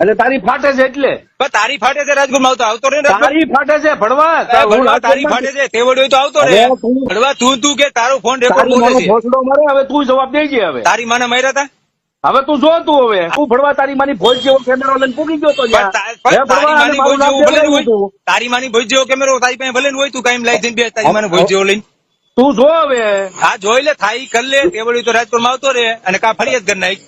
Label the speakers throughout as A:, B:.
A: એટલે તારી ફાટે છે એટલે.
B: પણ તારી ફાટે છે રાજકોટમાં આવતો આવતો રે
A: તારી ફાટે છે ભણવા?
B: તારી ફાટે છે તે વડે તો આવતો રે
A: ભણવા તું-
B: તું કે તારો ફોન રેકોર્ડ
A: તારી
B: છે.
A: ભોસડો મારે હવે તું જવાબ દેજે હવે.
B: તારી માને માર્યા હતા
A: હવે તું જો તું હવે. તું ભણવા તારી માની ભોજ જેવો કેમેરો લઈને પૂકી ગયો તો
B: તારી માની ભોજ જેવો કેમેરો તારી પાસે ભલે હોય તું કાંઈ લઈ જઈને બે તારી માને ભોજ જેવો લઈને.
A: તું જો હવે.
B: હા જોઈ લે થાય કર લે. તે તો તો રાજકોટમાં આવતો રે અને કા ફરિયાદ કરી નાખ.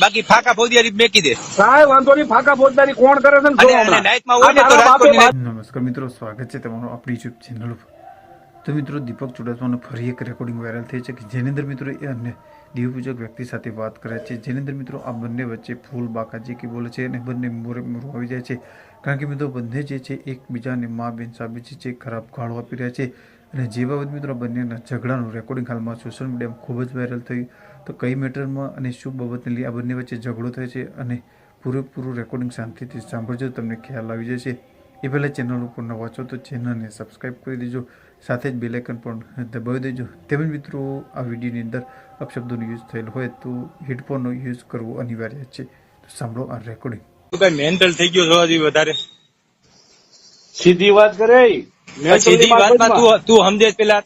B: બાકી ફાકા ફોજદારી મેકી દે.
A: સાહેબ વાંધો નહીં ફાકા ફોજદારી કોણ કરે છે
B: અને- અને નાઇટમાં હોય ને તો
A: તારા
B: રાજકોટની
C: નમસ્કાર મિત્રો સ્વાગત છે તમારું આપણી યુટ્યુબ ચેનલ ઉપર. તો મિત્રો દીપક ચુડાસમાનું ફરી એક રેકોર્ડિંગ વાયરલ થઈ છે કે જેની અંદર મિત્રો એ અન્ય દેવપૂજક વ્યક્તિ સાથે વાત કરે છે. જેની અંદર મિત્રો આ બંને વચ્ચે ફૂલ બાકાજી કે બોલે છે અને બંને મોરે મોરું આવી જાય છે. કારણ કે મિત્રો બંને જે છે એકબીજાને મા બેન સાબિત છે ખરાબ ગાળો આપી રહ્યા છે. અને જે બાબત મિત્રો બંનેના ઝઘડાનું રેકોર્ડિંગ હાલમાં સોશિયલ મીડિયામાં ખૂબ જ વાયરલ થયું. તો કઈ મેટરમાં અને શું બાબતને લઈ આ બંને વચ્ચે ઝઘડો થયો છે અને પૂરેપૂરું રેકોર્ડિંગ શાંતિથી સાંભળજો તમને ખ્યાલ આવી જશે. એ પહેલાં ચેનલ ઉપર નવા છો તો ચેનલને સબસ્ક્રાઈબ કરી દેજો સાથે જ બેલેકન પણ દબાવી દેજો. તેમજ મિત્રો આ વિડીયોની અંદર અપશબ્દોનો યુઝ થયેલ હોય તો હેડફોનનો યુઝ કરવો અનિવાર્ય છે. તો સાંભળો આ રેકોર્ડિંગ
B: તું કઈ મેન્ટલ થઈ ગયો છો હજી વધારે?
A: સીધી વાત કરે
B: સીધી વાત તું તું સમજે પેલા.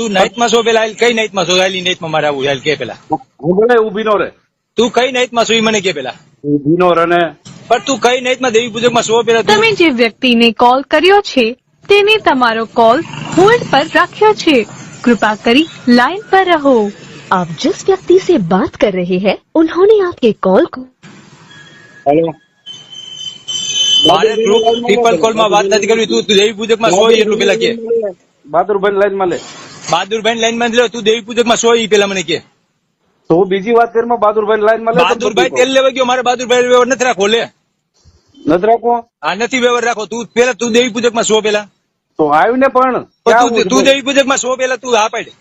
B: તું નાઈટમાં છો પેલા કઈ નાઈટમાં છો આલી નાઈટમાં મારે આવું હાલ કે પેલા.
A: હું ઊભી નો રે
B: તું કઈ નાઈટમાં છો મને કે પેલા?
A: ઊભી નો રે ને.
B: પણ તું કઈ નાઈટમાં દેવી પૂજકમાં છો પેલા
D: તમે જે વ્યક્તિને કોલ કર્યો છે તેને તમારો કોલ હોલ્ડ પર રાખ્યો છે. કૃપા કરી લાइन પર રહો.
E: આપ जिस વ્યક્તિ से बात कर रहे हैं उन्होंने आपके कॉल को
A: हेलो
B: મારે ગ્રુપ ટ્રિપલ કોલમાં વાત નથી કરવી. તું દેવી પૂજકમાં સો એટલું પેલા કે.
A: બહાદુરભાઈ લાઈનમાં લે.
B: બહાદુરભાઈ લાઈનમાં લો તું દેવી પૂજકમાં સોય પેલા મને કે.
A: તો બીજી વાત કરીમાં બહાદુરભાઈ લાઈનમાં
B: બહાદુરભાઈ તેલ લેવા ગયો મારે બહાદુરભાઈ વ્યવહાર નથી રાખો લે.
A: નથી રાખો
B: આ નથી વ્યવહાર રાખો તું પેલા તું દેવી પૂજકમાં સો પેલા.
A: તો આવ્યું ને પણ
B: તું દેવી પૂજકમાં સો પેલા તું હા પાડે.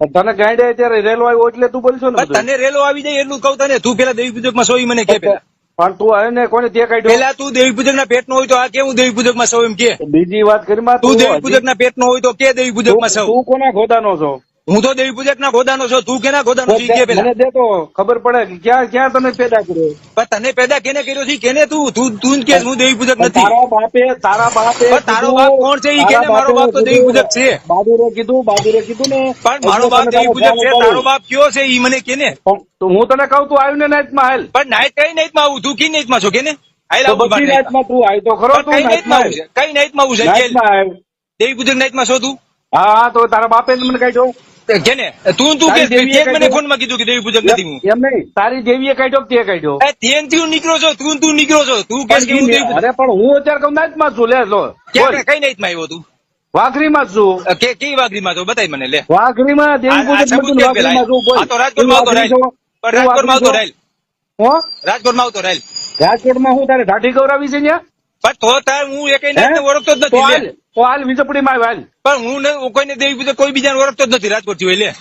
A: તને ગાંડે ત્યારે રેલો આવ્યો એટલે તું બોલશો ને
B: તને રેલો આવી જાય એટલું કહું તને તું પેલા દેવી પૂજકમાં સોઈ મને કે પેલા.
A: પણ તું આવ્યો ને કોને તે કાઢ્યો?
B: પેલા તું દેવી પૂજક ના પેટ નો હોય તો આ કેવું દેવી પૂજકમાં સૌ એમ કે?
A: બીજી વાત કરી
B: તું દેવી પૂજક ના પેટ નો હોય તો કે દેવી
A: પૂજકમાં
B: સૌ?
A: તું કોના ખોદાનો છો?
B: હું તો દેવી પૂજક ના ગોદાનો છું. તું કેના ગોદાનો છું? કે પેલા.
A: દે તો. ખબર પડે કે ક્યાં ક્યાં તને પેદા કર્યો?
B: પણ તને પેદા કેને કર્યો છે? કેને તું? તું તું કે હું દેવી પૂજક નથી.
A: તારા બાપે તારા બાપે
B: તારો બાપ કોણ છે? ઈ મારો બાપ તો દેવી પૂજક છે.
A: બહાદુરે કીધું બહાદુરે કીધું ને.
B: પણ મારો બાપ દેવી પૂજક છે? તારો બાપ કયો છે? ઈ મને કેને?
A: તો હું તને કહું તું આવ્યું ને નાઈટમાં હાલ.
B: પણ નાઈટ કઈ નાઈટમાં આવું? તું કી નાઈટમાં છો કેને?
A: આઈ
B: લાવ
A: બધી બારમાં. તું આવી તો ખરો તું
B: કઈ
A: નાઈટમાં
B: કઈ નાઈટમાં આવું છે? દેવી પૂજક નાઈટમાં છો તું?
A: હા તો તારા બાપે મને મને કાઢ્યો
B: તું તું કે તે મને ફોનમાં કીધું કે દેવી પૂજક નથી હું
A: એમ નહીં તારી દેવીએ કાઢ્યો કે તે કાઢ્યો
B: એ તેનથી હું નીકળો છો તું તું નીકળો છો. તું કે હું દેવી પૂજક
A: અરે પણ હું અત્યારે કહું નાઈટમાં છું લે લો.
B: ક્યાં કઈ નાઈટમાં આવ્યો તું?
A: વાઘરીમાં જ છું.
B: કે કઈ વાગડી માં તો બતાવી મને લે.
A: વાઘરીમાં દેવી
B: આ- આ
A: પૂજક
B: સબૂત
A: મંદિર
B: કેમ
A: છું
B: આ તો રાજકોટમાં આવતો રાહિલ પણ
A: તું
B: રાજકોટમાં આવતો
A: વાઘરી
B: રાહિલ રાજકોટમાં આવતો રાહિલ
A: હું તારે ઢાઢી ગૌરાવી છે ન્યા?
B: પણ તો તાર હું એક ઓળખતો જ
A: તો
B: નથી
A: તો હાલ વીજપડીમાં આવ હાલ.
B: પણ હું કોઈને દેવી પૂજક કોઈ બીજાને ઓળખતો જ નથી રાજકોટથી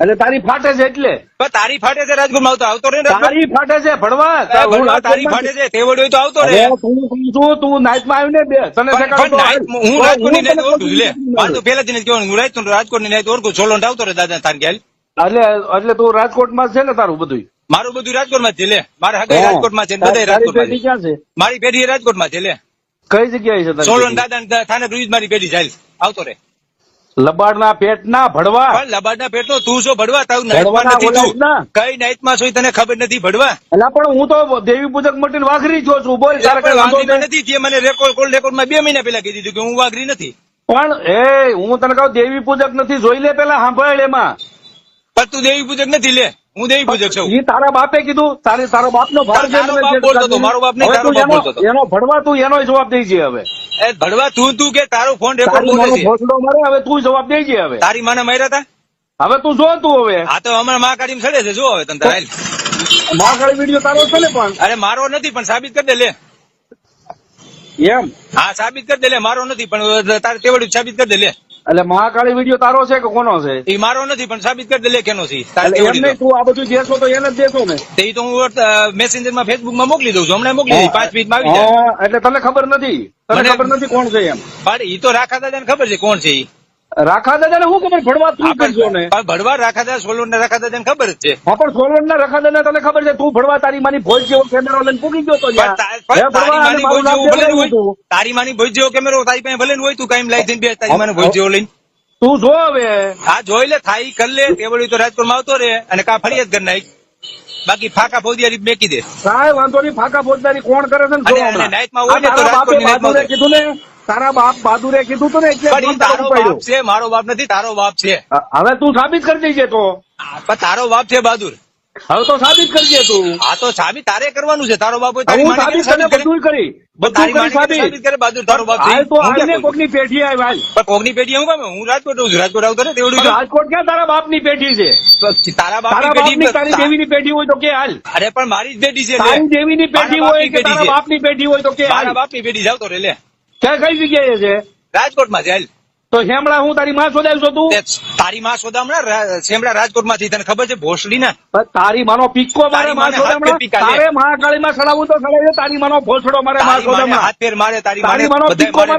A: એટલે તારી ફાટે છે એટલે.
B: પણ તારી ફાટે છે રાજકોટમાં આવતો આવતો રે
A: તારી ફાટે છે ભણવા.
B: તારી ફાટે છે તે હોય તો આવતો રે.
A: તું છું તું નાઈટમાં આવ્યું ને બે તને
B: નાઈટ. હું
A: તો
B: રાજકોટની નાઈટ ઓળખું છું લે. મારે તો પહેલાથી નથી કહેવાનું હું રાજકોટની નાઈટ ઓળખું સોલો આવતો રે દાદા તારી ગેલ
A: એટલે એટલે તું રાજકોટમાં છે ને તારું બધું
B: મારું બધું રાજકોટમાં છે લે. મારા હગાઈ રાજકોટમાં છે
A: બધા
B: રાજકોટમાં છે. મારી પેઢી રાજકોટમાં છે લે.
A: કઈ જગ્યાએ છે
B: સોલન દાદા થાને બ્રિજ મારી પેઢી જાય આવતો રે.
A: લબાડના પેટના ભડવા.
B: પણ લબાડના પેટનો તું છો ભડવા તારું નાઈટમાં નથી તું. કઈ નાઈટમાં છો તને ખબર નથી ભડવા?
A: એટલે પણ હું તો દેવી પૂજક મટીને વાઘરી જો છું. બોલ વાંધો નથી.
B: જે મને રેકોર્ડ કોલ રેકોર્ડમાં બે મહિના પહેલા કીધી હતી કે હું વાઘરી નથી.
A: પણ એ હું તને કહું દેવી પૂજક નથી જોઈ લે પેલા સાંભળ એમાં.
B: પણ તું દેવી પૂજક નથી લે. હું દેવી પૂજક છું.
A: ઈ તારા બાપે કીધું તારે તારો બાપનો ભાર
B: બોલતો મારો બાપ નહીં, તારો
A: તું
B: બાપ બોલતો.
A: એનો ભડવા તું એનો જવાબ દેજે હવે.
B: એ ભડવા તું તું કે તારો ફોન રેકોર્ડ બોલે છે?
A: ભોસડો મારે હવે તું જવાબ દેજે હવે.
B: તારી માને માર્યા હતા
A: હવે તું જો તું હવે.
B: આ તો હમણાં માં કાઢીને સડે છે જો હવે તને તારે માં
A: કાઢી વીડિયો તારો છે ને પણ?
B: અરે મારો નથી પણ સાબિત કરી દે લે.
A: એમ?
B: હા સાબિત કરી દે લે મારો નથી પણ તારે તેવડું સાબિત કરી દે લે.
A: એટલે મહાકાળી વીડિયો તારો છે કે કોનો છે?
B: એ મારો નથી પણ સાબિત કરી દે લેખેનો છે. ઈ. તારે
A: એટલે એમ
B: તેવડી
A: નહીં
B: તો.
A: આ બધું દેશો તો એને જ દેશો ને?
B: તે તો હું મેસેન્જરમાં ફેસબુકમાં મોકલી દઉં છું. હમણાં મોકલી દઉં પાંચ મિનિટમાં આવી જાય.
A: એટલે તને ખબર નથી? તને ખબર નથી કોણ છે એમ?
B: પણ ઈ તો રાખા દાદાને ખબર છે કોણ છે ઈ.
A: રાખા દાદા ને શું ખબર? ભણવા તું કરશો ને.
B: ભણવા રાખા દાદા સોલો ને રાખા હતા ખબર છે.
A: હા પણ સોલવણ ના રાખા દાદા તને ખબર છે? તું ભણવા તારી માની ભોજ જેવો કેમેરો લઈને પૂકી ગયો તો
B: તારી માની ભોજ જેવું કેમેરો તારી પાસે ભલે હોય તું કાંઈ લઈ જઈને બે તારી માની ભોજ જેવો લઈને.
A: તું જો હવે.
B: હા જોઈ લે થાય કર લે. તે વળી તો રાજકોટમાં આવતો રે અને કા ફરિયાદ કરી નાખ. બાકી ફાકા ફોજદારી મેકી દે.
A: સાહેબ વાંધો નહીં ફાકા ફોજદારી કોણ કરે છે ને હમણાં.
B: નાઇટમાં હોય ને તો
A: રાજકોટ
B: રાજકોટની નાઇટમાં
A: કીધું ને તારા બાપ બહાદુરે કીધું તું ને એટલે તારો
B: બાપ છે મારો બાપ નથી તારો બાપ છે.
A: હવે તું સાબિત કરી દેજે તો.
B: તારો બાપ છે બહાદુર.
A: હવે તો સાબિત કરજે તું.
B: આ તો સાબિત તારે કરવાનું છે. તારો બાપ તારી
A: હું સાબિત
B: કરે?
A: બધું કરી. બધું કરી સાબિત.
B: કરે બહાદુર તારો બાપ છે.
A: હાલ તો
B: હું કહું?
A: કોકની પેઢી આવી હાલ.
B: પણ કોકની પેઢી હું કામ હું રાજકોટ છું. રાજકોટ આવતો ને તેવડું
A: રાજકોટ ક્યાં તારા બાપની પેઢી છે?
B: તારા
A: બાપ
B: બાપની
A: પેઢી તારી
B: પેઢી
A: દેવીની પેઢી હોય તો કે હાલ.
B: અરે પણ મારી જ પેઢી છે.
A: તારી દેવીની પેઢી હોય કે તારા. બાપની પેઢી હોય તો કે હાલ.
B: બાપની પેઢી જાવ તો રે લે.
A: ક્યાં કઈ જગ્યાએ છે?
B: રાજકોટમાં જેલ
A: તો હેમળા હું તારી માં શોધાવશો તું?
B: તારી માં શોધામણા રા- રાજકોટ રાજકોટમાંથી. તને ખબર છે ભોસડી ના
A: તારી માનો પિક્કો મારે માં શોધામણા?
B: પીકા.
A: તારે મહાકાળી માં સડાવું તો સડાવે તારી માનો ભોસડો મારે માં શોધામણા.
B: હાથ ફેર મારે તારી માનો મારે.
A: મારે